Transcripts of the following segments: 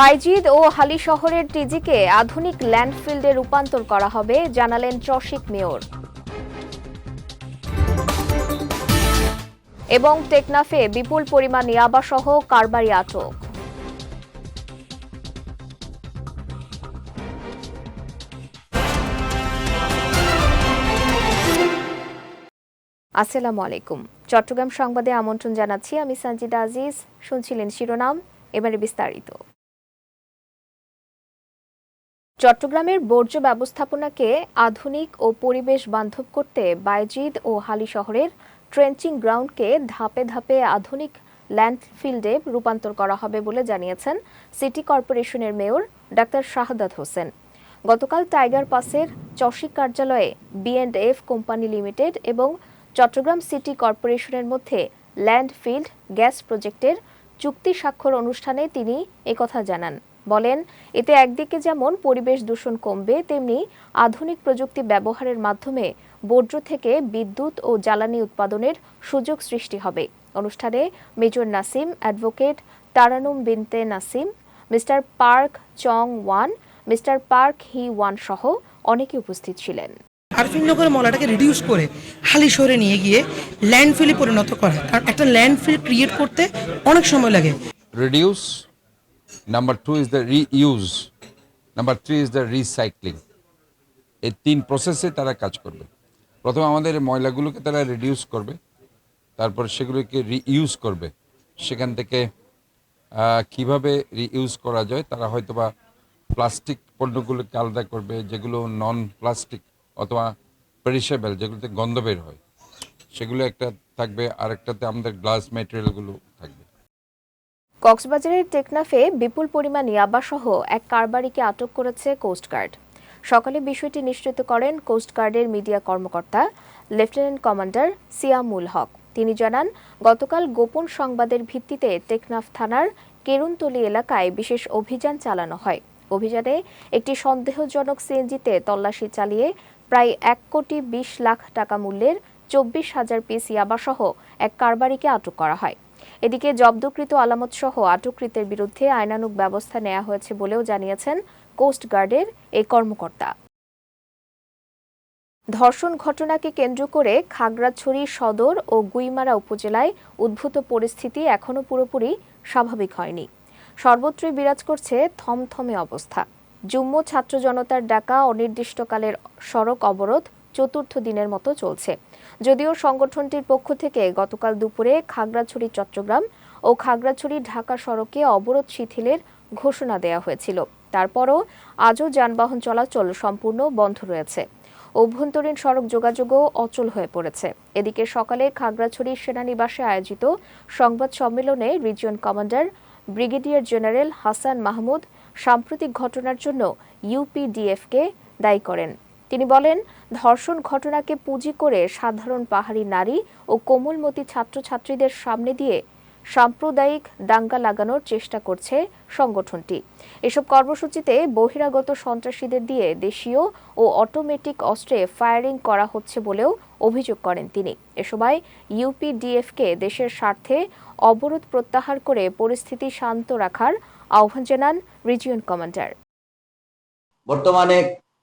বাইজিদ ও হালি শহরের টিজিকে আধুনিক ল্যান্ডফিল্ডে রূপান্তর করা হবে, জানালেন চশিক মেয়র। এবং টেকনাফে বিপুল পরিমাণ ইয়াবাসহ কারবারি আটক। আসসালামু আলাইকুম। চট্টগ্রাম সংবাদে আমন্ত্রণ জানাচ্ছি আমি সঞ্জিদা আজিজ। শুনছিলেন শিরোনাম, এবারে বিস্তারিত। চট্টগ্রামের বর্জ্য ব্যবস্থাপনাকে আধুনিক ও পরিবেশ বান্ধব করতে বাইজিদ ও হালি শহরের ট্রেঞ্চিং গ্রাউন্ডকে ধাপে ধাপে আধুনিক ল্যান্ডফিল্ডে রূপান্তর করা হবে বলে জানিয়েছেন সিটি কর্পোরেশনের মেয়র ডাক্তার শাহাদাত হোসেন। গতকাল টাইগার পাসের চসিক কার্যালয়ে বিএন্ড এফ কোম্পানি লিমিটেড এবং চট্টগ্রাম সিটি কর্পোরেশনের মধ্যে ল্যান্ডফিল্ড গ্যাস প্রজেক্টের চুক্তি স্বাক্ষর অনুষ্ঠানে তিনি একথা জানান। বলেন এতে একদিকে যেমন পরিবেশ দূষণ কমবে তেমনি আধুনিক প্রযুক্তি ব্যবহারের মাধ্যমে বর্জ্য থেকে বিদ্যুৎ ও জ্বালানি উৎপাদনের সুযোগ সৃষ্টি হবে। অনুষ্ঠানে major Nasim advocate Tarannum Binte Nasim mister Park Chong Won mister Park Hee Won সহ অনেকে উপস্থিত ছিলেন। আরফিনগর মলাটাকে রিডিউস করে হালি শহরে নিয়ে গিয়ে ল্যান্ডফিলে পরিণত করা। কারণ একটা ল্যান্ডফিল ক্রিয়েট করতে অনেক সময় লাগে। Reduce number two is the reuse. Number three is the recycling. এই তিন প্রসেসে তারা কাজ করবে। প্রথমে আমাদের ময়লাগুলোকে তারা রিডিউস করবে। তারপর সেগুলোকে রিইউজ করবে। সেখান থেকে কীভাবে রিইউজ করা যায় তারা হয়তোবা প্লাস্টিক পণ্যগুলোকে আলাদা করবে, যেগুলো নন প্লাস্টিক অথবা পেরিশেবল যেগুলোতে গন্ধ বের হয়। সেগুলো একটা থাকবে, আরেকটাতে আমাদের গ্লাস ম্যাটেরিয়ালগুলো থাকবে। কক্সবাজারের টেকনাফে বিপুল পরিমাণ ইয়াবাসহ এক কারবারিকে আটক করেছে কোস্টগার্ড সকালে বিষয়টি নিশ্চিত করেন কোস্টগার্ডের মিডিয়া কর্মকর্তা, লেফটেন্যান্ট কমান্ডার সিয়ামুল হক। তিনি জানান, গতকাল গোপন সংবাদের ভিত্তিতে টেকনাফ থানার কেরুনতলি এলাকায় বিশেষ অভিযান চালানো হয়। অভিযানে একটি সন্দেহজনক সিএনজিতে তল্লাশি চালিয়ে প্রায় এক কোটি বিশ লাখ টাকা মূল্যের চব্বিশ হাজার পিস ইয়াবাসহ এক কারবারিকে আটক করা হয়। এদিকে জব্দকৃত আলামত সহ আটককৃতের বিরুদ্ধে আইনানুগ ব্যবস্থা নেওয়া হয়েছে বলেও জানিয়েছেন কোস্ট গার্ডের এই কর্মকর্তা। ধর্ষণ ঘটনাকে কেন্দ্র করে খাগড়াছড়ি সদর ও গুইমারা উপজেলায় উদ্ভূত পরিস্থিতি এখনও পুরোপুরি স্বাভাবিক হয়নি। সর্বত্রই বিরাজ করছে থমথমে অবস্থা। যুগ্ম ছাত্র জনতার ডাকা অনির্দিষ্টকালের সড়ক অবরোধ চতুর্থ দিনের মতো চলছে। যদিও সংগঠনটির পক্ষ থেকে গতকাল দুপুরে খাগড়াছড়ি, চট্টগ্রাম ও খাগড়াছড়ি, ঢাকা সড়কে অবরোধ শিথিলের ঘোষণা দেওয়া হয়েছিল। তারপরও আজও যানবাহন চলাচল সম্পূর্ণ বন্ধ রয়েছে। অভ্যন্তরীণ সড়ক যোগাযোগও অচল হয়ে পড়েছে। এদিকে সকালে খাগড়াছড়ি সেনানিবাসে আয়োজিত সংবাদ সম্মেলনে region commander, brigadier general Hasan Mahmud সাম্প্রতিক ঘটনার জন্য ইউপিডিএফকে দায়ী করেন। তিনি বলেন, ধর্ষণ ঘটনাকে পুঁজি করে সাধারণ পাহাড়ি নারী ও কোমলমতি ছাত্রছাত্রীদের সামনে দিয়ে সাম্প্রদায়িক দাঙ্গা লাগানোর চেষ্টা করছে সংগঠনটি। এসব কর্মসূচিতে বহিরাগত সন্ত্রাসীদের দিয়ে দেশীয় ও অটোমেটিক অস্ত্রে ফায়ারিং করা হচ্ছে বলেও অভিযোগ করেন তিনি। এ সময় ইউপিডিএফকে দেশের স্বার্থে অবরোধ প্রত্যাহার করে পরিস্থিতি শান্ত রাখার আহ্বান জানান রিজিয়ন কমান্ডার। বর্তমানে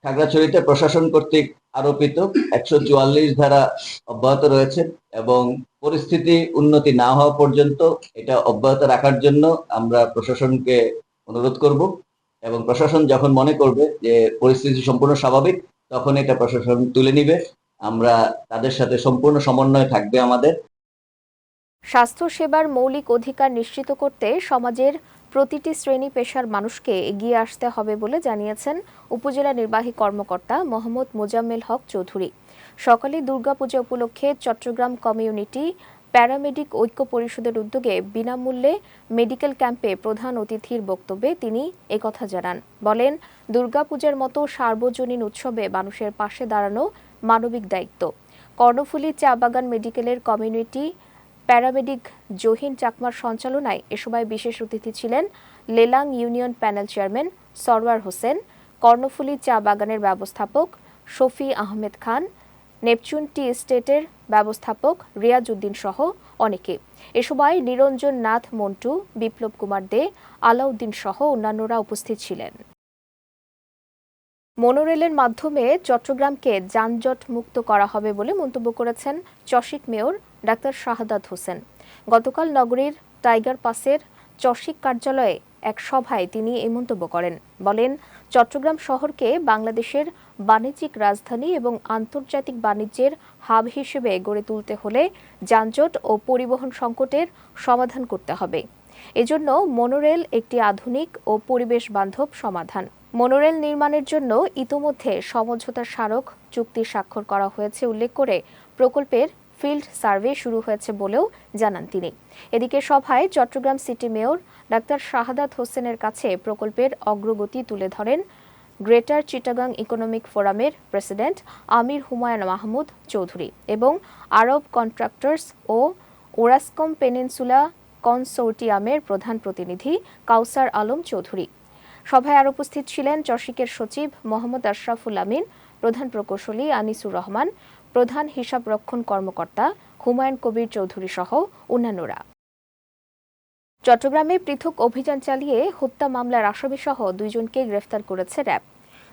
খাগড়াছড়িতে প্রশাসন কর্তৃক আরোপিত একশো চুয়াল্লিশ ধারা অব্যাহত রয়েছে এবং পরিস্থিতি উন্নতি না হওয়া পর্যন্ত এটা অব্যাহত রাখার জন্য আমরা প্রশাসনকে অনুরোধ করব এবং প্রশাসন যখন মনে করবে যে পরিস্থিতি সম্পূর্ণ স্বাভাবিক, তখন এটা প্রশাসন তুলে নিবে। আমরা তাদের সাথে সম্পূর্ণ সমন্বয় থাকবে আমাদের। স্বাস্থ্য সেবার মৌলিক অধিকার নিশ্চিত করতে সমাজের প্রতিটি শ্রেণি পেশার মানুষকে এগিয়ে আসতে হবে বলে জানিয়েছেন উপজেলা নির্বাহী কর্মকর্তা মোহাম্মদ মোজাম্মেল হক চৌধুরী। সকালে দুর্গাপূজা উপলক্ষে চট্টগ্রাম কমিউনিটি প্যারামেডিক ঐক্য পরিষদের উদ্যোগে বিনামূল্যে মেডিকেল ক্যাম্পে প্রধান অতিথির বক্তব্যে তিনি একথা জানান। বলেন, দুর্গাপূজার মতো সার্বজনীন উৎসবে মানুষের পাশে দাঁড়ানো মানবিক দায়িত্ব। কর্ণফুলী চা বাগান মেডিকেলের কমিউনিটি প্যারামেডিক জহিন চাকমার সঞ্চালনায় এ সময় বিশেষ অতিথি ছিলেন Lelang union panel chairman Sarwar Hossain, Karnaphuli চা বাগানের ব্যবস্থাপক শফি আহমেদ খান, নেপচুন টি এস্টেটের ব্যবস্থাপক রিয়াজ উদ্দিন সহ অনেকে। এ সময় নিরঞ্জন নাথ মন্টু, বিপ্লব কুমার দে, আলাউদ্দিন সহ অন্যান্যরা উপস্থিত ছিলেন। মনোরেলের মাধ্যমে চট্টগ্রামকে যানজট মুক্ত করা হবে বলে মন্তব্য করেছেন চশিক মেয়র ডাক্তার শাহাদাত হোসেন। গতকাল নগরীর টাইগার পাসের চশিক কার্যালয়ে এক সভায় তিনি এই মন্তব্য করেন। বলেন, চট্টগ্রাম শহরকে বাংলাদেশের বাণিজ্যিক রাজধানী এবং আন্তর্জাতিক বাণিজ্যের হাব হিসেবে গড়ে তুলতে হলে যানজট ও পরিবহন সংকটের সমাধান করতে হবে। এজন্য মনোরেল একটি আধুনিক ও পরিবেশ বান্ধব সমাধান। মনোরেল নির্মাণের জন্য ইতোমধ্যে সমঝোতা স্মারক চুক্তি স্বাক্ষর করা হয়েছে উল্লেখ করে প্রকল্পের ফিল্ড সার্ভে শুরু হয়েছে বলেও জানান তিনি। এদিকে সভায় Chattogram city mayor doctor Shahadat হোসেনের কাছে প্রকল্পের অগ্রগতি তুলে ধরেন গ্রেটার চিটাগাং ইকোনমিক ফোরামের প্রেসিডেন্ট আমির হুমায়ুন মাহমুদ চৌধুরী এবং আরব কন্ট্রাক্টর্স ও ওরাসকম পেনিনসুলা কনসোর্টিয়ামের প্রধান প্রতিনিধি কাউসার আলম চৌধুরী। সভায় আর উপস্থিত ছিলেন চশিকের সচিব মোহাম্মদ আশরাফুল আমিন, প্রধান প্রকৌশলী আনিসুর রহমান প্রধান হিসাব রক্ষণ কর্মকর্তা হুমায়ুন কবির চৌধুরী সহ অন্যান্যরা। চট্টগ্রামে পৃথক অভিযান চালিয়ে হত্যা মামলার আসামিসহ দুইজনকে গ্রেফতার করেছে র্যাব।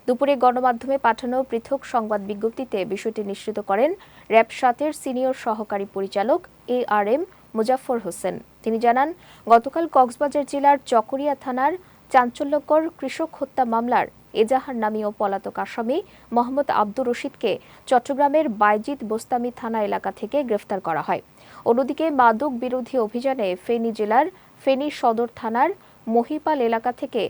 দুপুরে গণমাধ্যমে পাঠানো পৃথক সংবাদ বিজ্ঞপ্তিতে বিষয়টি নিশ্চিত করেন র্যাব সাতের সিনিয়র সহকারী পরিচালক A R M Muzaffar Hossain. তিনি জানান, গতকাল কক্সবাজার জেলার চকরিয়া থানার চাঞ্চল্যকর কৃষক হত্যা মামলার এজাহার নামীয় পলাতক আসামি মোহাম্মদ আব্দুর রশিদকে চট্টগ্রামের বাইজিদ বোস্তামি থানা এলাকা থেকে গ্রেফতার করা হয়। অন্যদিকে মাদক বিরোধী অভিযানে ফেনী জেলার ফেনী সদর থানার মহিপাল এলাকা থেকে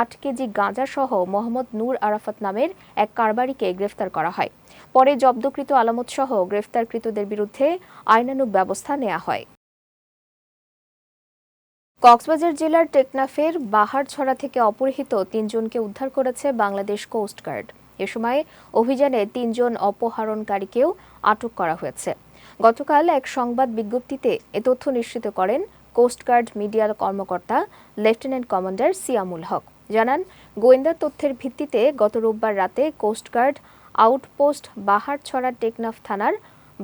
আট কেজি গাঁজা সহ মোহাম্মদ নূর আরাফাত নামের এক কারবারিকে গ্রেফতার করা হয়। পরে জব্দকৃত আলামত সহ গ্রেফতারকৃতদের বিরুদ্ধে আইনানুগ ব্যবস্থা নেওয়া হয়। কক্সবাজার জেলার টেকনাফের বাহারছড়া থেকে অপহৃত তিনজনকে উদ্ধার করেছে বাংলাদেশ কোস্টগার্ড এ সময় অভিযানে তিনজন অপহরণকারীকেও আটক করা হয়েছে। গতকাল এক সংবাদ বিজ্ঞপ্তিতে এ তথ্য নিশ্চিত করেন কোস্টগার্ড মিডিয়ার কর্মকর্তা লেফটেন্যান্ট কমান্ডার সিয়ামুল হক। জানান, গোয়েন্দা তথ্যের ভিত্তিতে গত রোববার রাতে কোস্টগার্ড আউটপোস্ট বাহারছড়া টেকনাফ থানার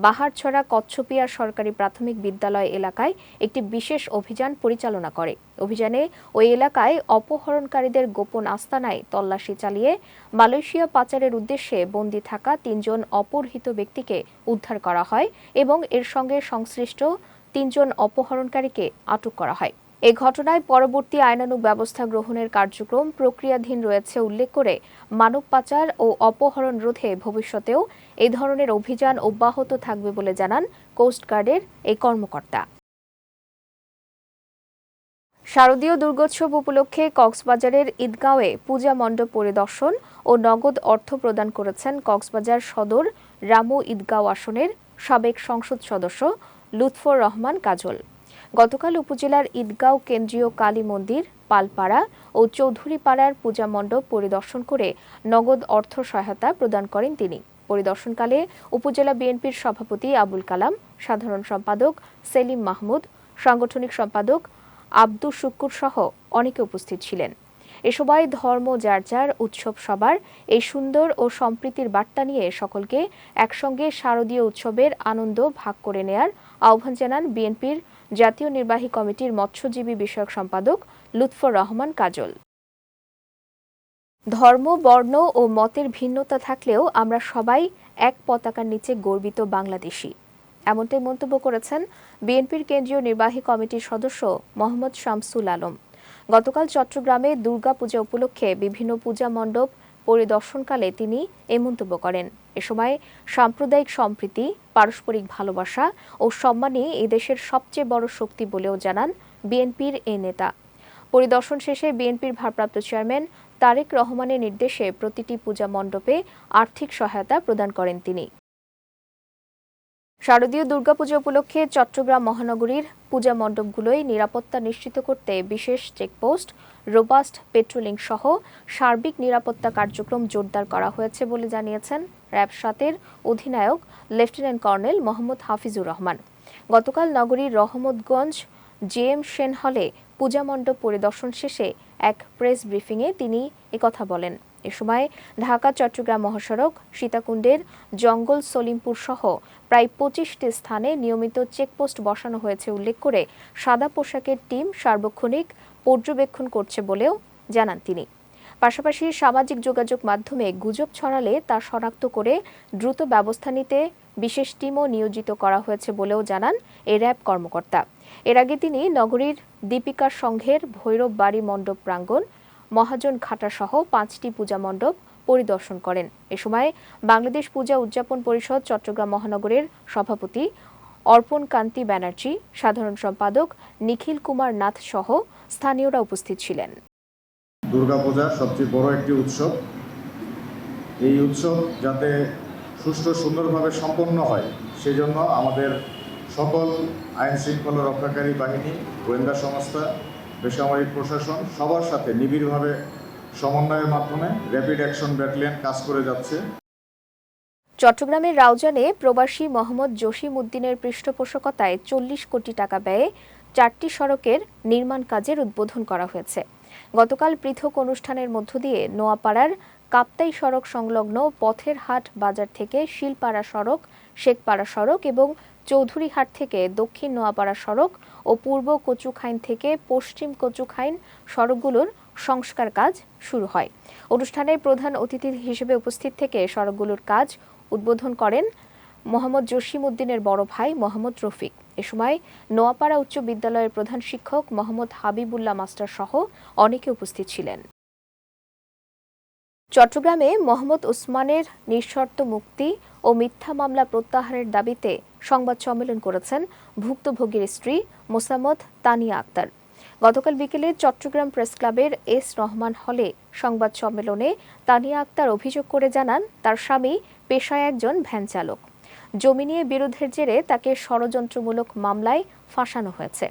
বাহারছড়া, কচ্ছপিয়া সরকারি প্রাথমিক বিদ্যালয় এলাকায় একটি বিশেষ অভিযান পরিচালনা করে। অভিযানে ওই এলাকায় অপহরণকারীদের গোপন আস্তানায় তল্লাশি চালিয়ে মালয়েশিয়া পাচারের উদ্দেশ্যে বন্দী থাকা তিনজন অপহৃত ব্যক্তিকে উদ্ধার করা হয় এবং এর সঙ্গে সংশ্লিষ্ট তিনজন অপহরণকারীকে আটক করা হয়। এ ঘটনায় পরবর্তী আইনানুগ ব্যবস্থা গ্রহণের কার্যক্রম প্রক্রিয়াধীন রয়েছে উল্লেখ করে মানব পাচার ও অপহরণ রোধে ভবিষ্যতেও এই ধরনের অভিযান অব্যাহত থাকবে বলে জানান কোস্টগার্ডের এই কর্মকর্তা। শারদীয় দুর্গোৎসব উপলক্ষে কক্সবাজারের ঈদগাঁওয়ে পূজা মণ্ডপ পরিদর্শন ও নগদ অর্থ প্রদান করেছেন কক্সবাজার সদর রামু ঈদগাঁও আসনের সাবেক সংসদ সদস্য লুৎফর রহমান কাজল। গতকাল উপজেলার ঈদগাঁও কেন্দ্রীয় কালী মন্দির, পালপাড়া ও চৌধুরীপাড়ার পূজা মণ্ডপ পরিদর্শন করে নগদ অর্থ সহায়তা প্রদান করেন তিনি। পরিদর্শনকালে উপজেলা বিএনপির সভাপতি আবুল কালাম, সাধারণ সম্পাদক সেলিম মাহমুদ, সাংগঠনিক সম্পাদক আব্দুর শুক্কুর সহ অনেকে উপস্থিত ছিলেন। এ সময় ধর্ম যার যার উৎসব সবার, এই সুন্দর ও সম্প্রীতির বার্তা নিয়ে সকলকে একসঙ্গে শারদীয় উৎসবের আনন্দ ভাগ করে নেয়ার আহ্বান জানান বিএনপির জাতীয় নির্বাহী কমিটির মৎস্যজীবী বিষয়ক সম্পাদক লুৎফর রহমান কাজল। ধর্ম, বর্ণ ও মতের ভিন্নতা থাকলেও আমরা সবাই এক পতাকার নিচে গর্বিত বাংলাদেশি। এমনটাই মন্তব্য করেছেন বিএনপির কেন্দ্রীয় নির্বাহী কমিটির সদস্য মোহাম্মদ শামসুল আলম। গতকাল চট্টগ্রামে দুর্গাপূজা উপলক্ষে বিভিন্ন পূজা মণ্ডপ পরিদর্শনকালে তিনি এই মন্তব্য করেন। এ সময় সাম্প্রদায়িক সম্প্রীতি, পারস্পরিক ভালোবাসা ও সম্মানই এই দেশের সবচেয়ে বড় শক্তি বলেও জানান বিএনপির এই নেতা। পরিদর্শন শেষে বিএনপির ভারপ্রাপ্ত চেয়ারম্যান তারেক রহমানের নির্দেশে প্রতিটি পূজা মণ্ডপে আর্থিক সহায়তা প্রদান করেন তিনি। শারদীয় দুর্গাপূজা উপলক্ষে চট্টগ্রাম মহানগরীর পূজা মণ্ডপগুলোয় নিরাপত্তা নিশ্চিত করতে বিশেষ চেকপোস্ট রোবাস্ট পেট্রোলিং সহ সার্বিক নিরাপত্তা কার্যক্রম জোরদার করা হয়েছে বলে জানিয়েছেন র্যাব সাতের অধিনায়ক লেফটেন্যান্ট কর্নেল মোহাম্মদ হাফিজুর রহমান। গতকাল নগরীর রহমতগঞ্জ জেএম সেন হলে পূজা মণ্ডপ পরিদর্শন শেষে এক প্রেস ব্রিফিংয়ে তিনি একথা বলেন। এ সময় ঢাকা, চট্টগ্রাম মহাসড়ক, সীতাকুণ্ডের জঙ্গল সলিমপুর সহ প্রায় পঁচিশটি স্থানে নিয়মিত চেকপোস্ট বসানো হয়েছে উল্লেখ করে সাদা পোশাকের টিম সার্বক্ষণিক পর্যবেক্ষণ করছে বলেও জানান তিনি। পাশাপাশি সামাজিক যোগাযোগ মাধ্যমে গুজব ছড়ালে তা শনাক্ত করে দ্রুত ব্যবস্থা নিতে বিশেষ টিমও নিয়োজিত করা হয়েছে বলেও জানান এ র্যাব কর্মকর্তা। এর আগে তিনি নগরীর দীপিকা সংঘের ভৈরব বাড়ি মণ্ডপ প্রাঙ্গণ, মহাজন ঘাটা সহ পাঁচটি পূজা মণ্ডপ পরিদর্শন করেন। এ সময় বাংলাদেশ পূজা উদযাপন পরিষদ চট্টগ্রাম মহানগরের সভাপতি অর্পণ কান্তি ব্যানার্জি, সাধারণ সম্পাদক নিখিল কুমার নাথ সহ স্থানীয়রা উপস্থিত ছিলেন। দুর্গাপূজা সবচেয়ে বড় একটি উৎসব। এই উৎসব যাতে সুষ্ঠু সুন্দরভাবে সম্পন্ন হয়, সেজন্য আমাদের সকল আইন শৃঙ্খলা রক্ষাকারী বাহিনী, গোয়েন্দা সংস্থা, বেসামরিক প্রশাসন সবার সাথে নিবিড়ভাবে সমন্বয়ের মাধ্যমে র্যাপিড অ্যাকশন ব্যাটালিয়ন কাজ করে যাচ্ছে। চট্টগ্রামের রাউজানে প্রবাসী মোহাম্মদ জসিম উদ্দিনের পৃষ্ঠপোষকতায় চল্লিশ কোটি টাকা ব্যয়ে চারটি সড়কের নির্মাণ কাজের উদ্বোধন করা হয়েছে। গতকাল পৃথক অনুষ্ঠানের মধ্য দিয়ে নোয়াপাড়ার কাপ্তাই সড়ক সংলগ্ন পথের হাট বাজার থেকে শিলপাড়া সড়ক, শেখপাড়া সড়ক এবং চৌধুরীহাট থেকে দক্ষিণ নোয়াপাড়া সড়ক ও পূর্ব কচুখাইন থেকে পশ্চিম কচুখাইন সড়কগুলোর সংস্কার কাজ শুরু হয়। অনুষ্ঠানে প্রধান অতিথি হিসেবে উপস্থিত থেকে সড়কগুলোর কাজ উদ্বোধন করেন মোহাম্মদ জসিম উদ্দিনের বড় ভাই মোহাম্মদ রফিক। এ সময় নোয়াপাড়া উচ্চ বিদ্যালয়ের প্রধান শিক্ষক মোহাম্মদ হাবিবুল্লাহ মাস্টার সহ অনেকে উপস্থিত ছিলেন। চট্টগ্রামে মোহাম্মদ ওসমানের নিঃশর্ত মুক্তি ও মিথ্যা মামলা প্রত্যাহারের দাবিতে সংবাদ সম্মেলন করেছেন ভুক্তভোগীর স্ত্রী মোসাম্মদ তানিয়া আক্তার। গতকাল বিকেলে চট্টগ্রাম প্রেস ক্লাবের এস রহমান হলে সংবাদ সম্মেলনে তানিয়া আক্তার অভিযোগ করে জানান, তার স্বামী পেশায় একজন ভ্যান চালক। জমি নিয়ে বিরোধের জেরে তাকে ষড়যন্ত্রমূলক মামলায় ফাঁসানো হয়েছে।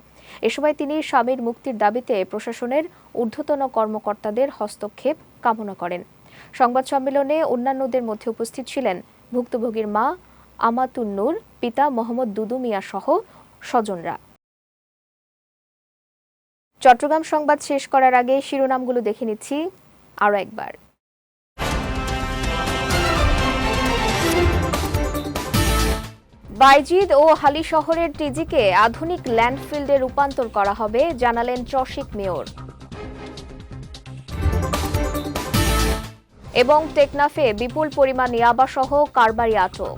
এ সময় তিনি স্বামীর মুক্তির দাবিতে প্রশাসনের ঊর্ধ্বতন কর্মকর্তাদের হস্তক্ষেপ কামনা করেন। সংবাদ সম্মেলনে অন্যান্যদের মধ্যে উপস্থিত ছিলেন ভুক্তভোগীর মা, আমাতুন্নুর, পিতা মোহাম্মদ দুদু মিয়া সহ স্বজনরা। চট্টগ্রাম সংবাদ শেষ করার আগে শিরোনামগুলো দেখে নিচ্ছি আরও একবার। বাইজিদ ও হালি শহরের টিজিকে আধুনিক ল্যান্ডফিল্ডে রূপান্তর করা হবে, জানালেন চশিক মেয়র। এবং টেকনাফে বিপুল পরিমাণ ইয়াবাসহ কারবারি আটক।